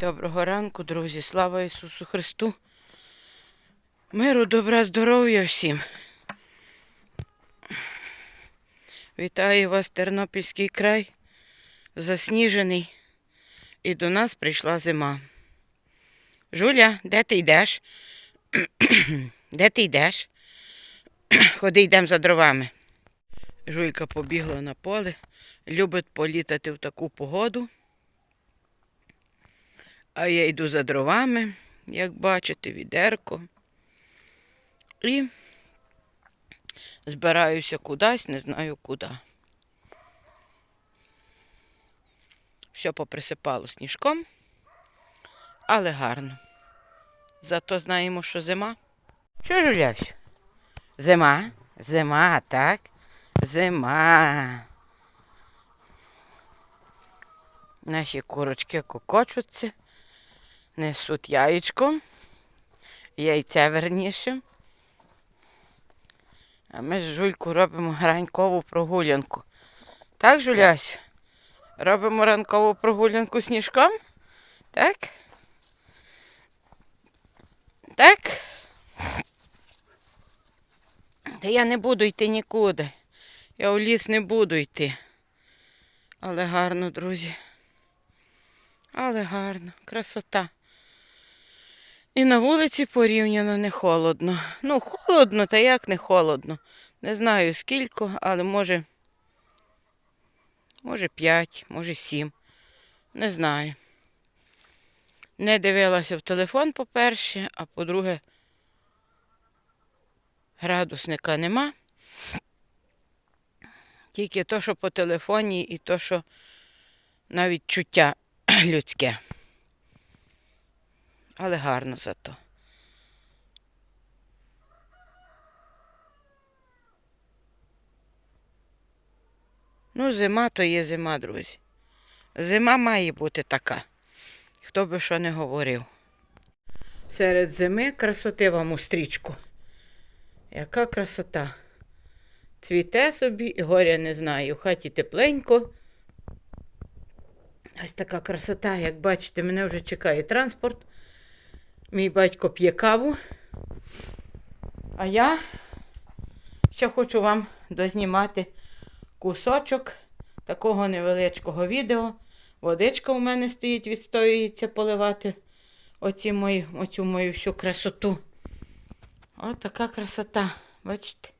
Доброго ранку, друзі. Слава Ісусу Христу. Миру, добра, здоров'я всім. Вітаю вас, Тернопільський край, засніжений. І до нас прийшла зима. Жуля, де ти йдеш? де ти йдеш? Ходи, йдемо за дровами. Жулька побігла на поле, любить політати в таку погоду. А я йду за дровами, як бачите, відерко. І збираюся кудись, не знаю куди. Все поприсипало сніжком, але гарно. Зато знаємо, що зима. Що жулясь? Зима, зима, так? Зима. Наші курочки кокочуться несуть яєчко, яйце верніше. А ми з Жульку робимо ранкову прогулянку. Так, Жулясь? Робимо ранкову прогулянку сніжком? Так? Так? Та я не буду йти нікуди. Я у ліс не буду йти. Але гарно, друзі. Але гарно, красота. І на вулиці порівняно не холодно. Ну, холодно, та як не холодно. Не знаю скільки, але може, може 5, може 7. Не знаю. Не дивилася в телефон, по-перше, а по-друге, градусника нема. Тільки то, що по телефоні, і то, що навіть чуття людське. Але гарно зато. Ну, зима то є зима, друзі. Зима має бути така. Хто би що не говорив. Серед зими красоти вам у стрічку. Яка красота. Цвіте собі і горя не знаю. В хаті тепленько. Ось така красота, як бачите, мене вже чекає транспорт. Мій батько п'є каву. А я ще хочу вам дознімати кусочок такого невеличкого відео. Водичка у мене стоїть, відстоюється поливати оці мої, оцю мою всю красоту. От така красота. Бачите?